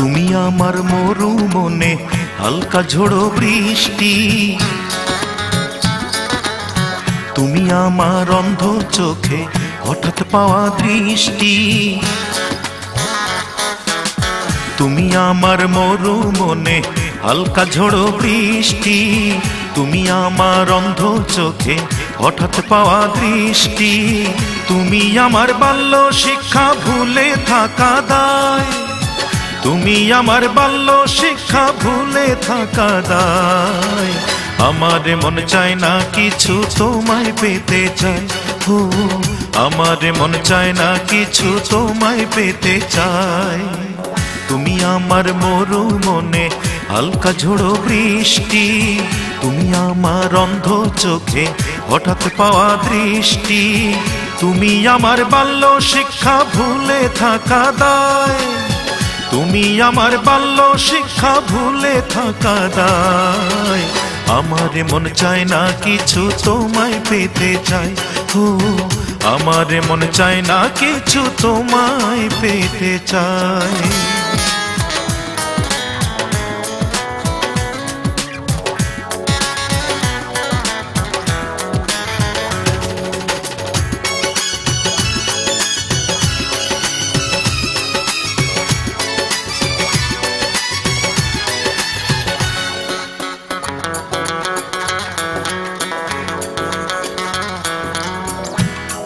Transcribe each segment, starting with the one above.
তুমি আমার মরু মনে, হালকা ঝোড়ো বৃষ্টি। তুমি আমার অন্ধ চোখে হঠাৎ পাওয়া দৃষ্টি। তুমি আমার মরু মনে, হালকা ঝোড়ো বৃষ্টি। তুমি আমার অন্ধ চোখে হঠাৎ পাওয়া দৃষ্টি। তুমি আমার বাল্য শিক্ষা ভুলে থাকা দায়। তুমি আমার বাল্য শিক্ষা ভুলে থাকা দায়। আমার মন চায় না কিছু তোমায় পেতে চাই হো, আমার মন চায় না কিছু তোমায় পেতে চাই তুমি আমার মরু মনে হালকা ঝোড়ো বৃষ্টি। তুমি আমার অন্ধ চোখে হঠাৎ পাওয়া দৃষ্টি। তুমি আমার বাল্য শিক্ষা ভুলে থাকা দায়। তুমি আমার বাল্য শিক্ষা ভুলে থাকা দায়। আমার মন চায় না কিছু তোমায় পেতে চাই। হো, আমার মন চায় না কিছু তোমায় পেতে চাই।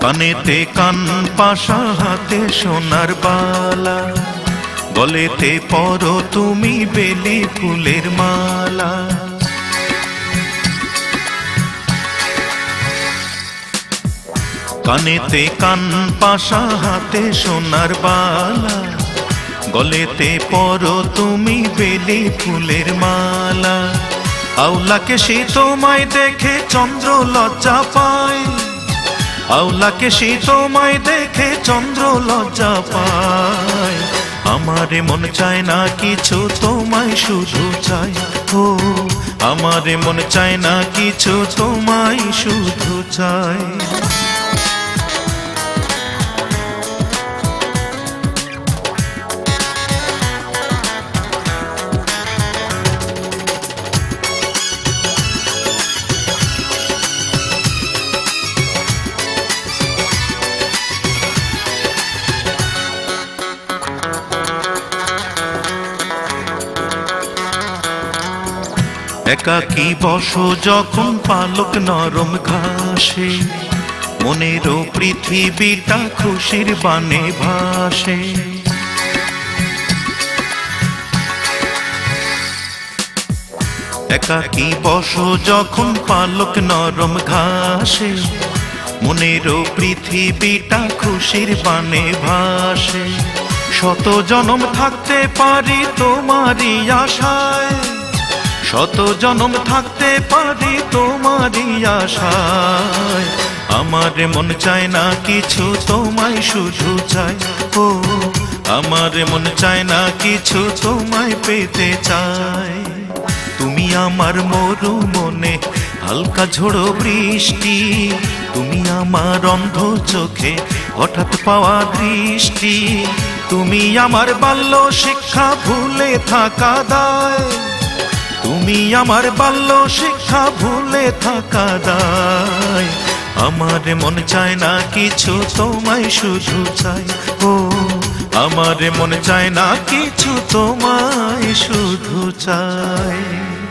কানেতে কান পাশা হাতে সোনার বালা। গলেতে পরো তুমি বেলি ফুলের মালা। কানেতে কান পাশা হাতে সোনার বালা। গলেতে পরো তুমি বেলি ফুলের মালা। আউলাকে সে তোমায় দেখে চন্দ্র লজ্জা পায়। আউলাকে সে তোমায় দেখে চন্দ্র লজ্জা পায়। আমারে মন চায় না কিছু, তোমায় শুধু চাই। ও, আমারে মন চায় না কিছু, তোমায় একাকি বসো যখন পালক নরম ঘাসে, মনেরও পৃথিবীটা খুশির বানে ভাসে। একাকি বসো যখন পালক নরম ঘাসে, মনেরও পৃথিবীটা খুশির বানে ভাসে। শত জনম থাকতে পারি তোমারই আশায় শত জনম থাকতে পারি তোমারই আশায়। আমার মন চায় না কিছু, তোমায় শুধু চাই। ও, আমার মন চায় না কিছু, তোমায় পেতে চাই। তুমি আমার মরু মনে, হালকা ঝোড়ো বৃষ্টি। তুমি আমার অন্ধ চোখে, হঠাৎ পাওয়া দৃষ্টি। তুমি আমার বাল্য শিক্ষা ভুলে থাকা দায়। তুমি আমার বাল্য শিক্ষা ভুলে থাকা দায়। আমার মন চায় না কিছু, তোমায় শুধু চাই। ও, আমার মন চায় না কিছু, তোমায় শুধু চাই।